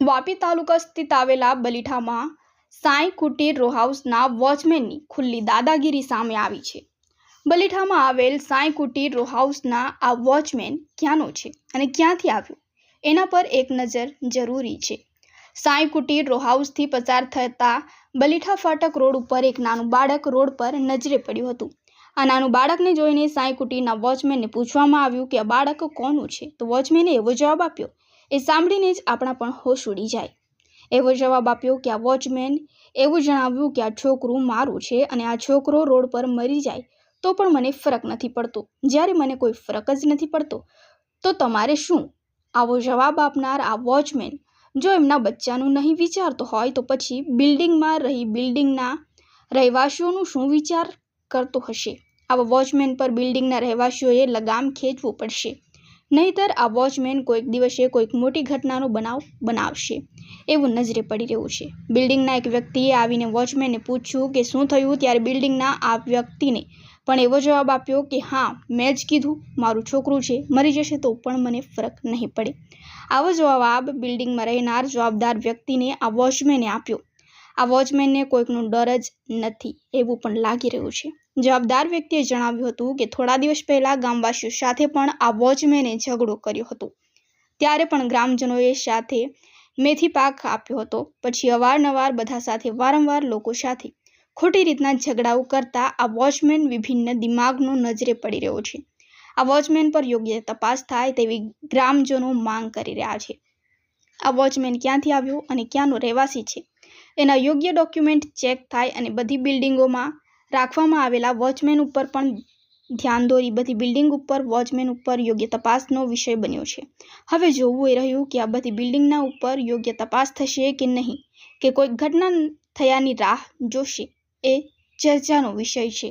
વાપી તાલુકા સ્થિત આવેલા બલીઠામાં સાંઈ કુટીર રો હાઉસના વોચમેનની ખુલ્લી દાદાગીરી સામે આવી છે. બલીઠામાં આવેલ સાંઈ કુટીર રો હાઉસના આ વોચમેન ક્યાંનો છે અને ક્યાંથી આવ્યો? એના પર એક નજર જરૂરી છે. સાંઈ કુટીર રો હાઉસથી પસાર થતા બલીઠા ફાટક રોડ ઉપર એક નાનું બાળક રોડ પર નજરે પડ્યું હતું. આ નાનું બાળકને જોઈને સાંઈ કુટીરના વોચમેનને પૂછવામાં આવ્યું કે, આ બાળક કોનું છે? તો વોચમેને એવો જવાબ આપ્યો એ સાંભળીને જ આપણા પણ હોશ ઉડી જાય. એવો જવાબ આપ્યો કે આ વોચમેન એવું જણાવ્યું કે આ છોકરું મારું છે અને આ છોકરો રોડ પર મરી જાય, તો પણ મને ફરક નથી પડતો. જ્યારે મને કોઈ ફરક જ નથી પડતો, તો તમારે શું? આવો જવાબ આપનાર આ વોચમેન જો એમના બચ્ચાનું નહીં વિચારતો હોય તો પછી બિલ્ડિંગમાં રહી બિલ્ડિંગના રહેવાસીઓનું શું વિચાર કરતો હશે? આવા વોચમેન પર બિલ્ડિંગના રહેવાસીઓએ લગામ ખેંચવું પડશે. નહીતર આ વોચમેન કોઈક દિવસે કોઈક મોટી ઘટનાનો બનાવ બનાવશે. એવું નજરે પડી રહ્યું છે. બિલ્ડિંગના એક વ્યક્તિએ આવીને વોચમેનને પૂછ્યું કે શું થયું ત્યારે બિલ્ડિંગના આ વ્યક્તિને પણ એવો જવાબ આપ્યો કે, હા, મેં જ કીધું, મારું છોકરું છે, મરી જશે તો પણ મને ફરક નહીં પડે. આવો જવાબ બિલ્ડિંગમાં રહેનાર જવાબદાર વ્યક્તિને આ વોચમેને આપ્યો. આ વોચમેનને કોઈકનો ડર જ નથી, એવું પણ લાગી રહ્યું છે. જવાબદાર વ્યક્તિએ જણાવ્યું હતું કે થોડા દિવસ પહેલાં ગામવાસીઓ સાથે પણ આ વોચમેને ઝઘડો કર્યો હતો. ત્યારે પણ ગ્રામજનોએ સાથે મેથી પાક આપ્યો હતો. પછી અવારનવાર બધા સાથે વારંવાર લોકો સાથે ખોટી રીતના ઝઘડાઓ કરતા આ વોચમેન વિભિન્ન દિમાગનો નજરે પડી રહ્યો છે. આ વોચમેન પર યોગ્ય તપાસ થાય તેવી ગ્રામજનો માંગ કરી રહ્યા છે. આ વોચમેન ક્યાંથી આવ્યો અને ક્યાંનો રહેવાસી છે? એના યોગ્ય ડોક્યુમેન્ટ ચેક થાય અને બધી બિલ્ડિંગોમાં રાખવામાં આવેલા વોચમેન ઉપર પણ ધ્યાન દોરી. બધી બિલ્ડિંગ ઉપર વોચમેન ઉપર યોગ્ય તપાસનો વિષય બન્યો છે. હવે જોવું એ રહ્યું કે આ બધી બિલ્ડિંગના ઉપર યોગ્ય તપાસ થશે કે નહીં? કે કોઈ ઘટના થયાની રાહ જોશે? એ ચર્ચાનો વિષય છે.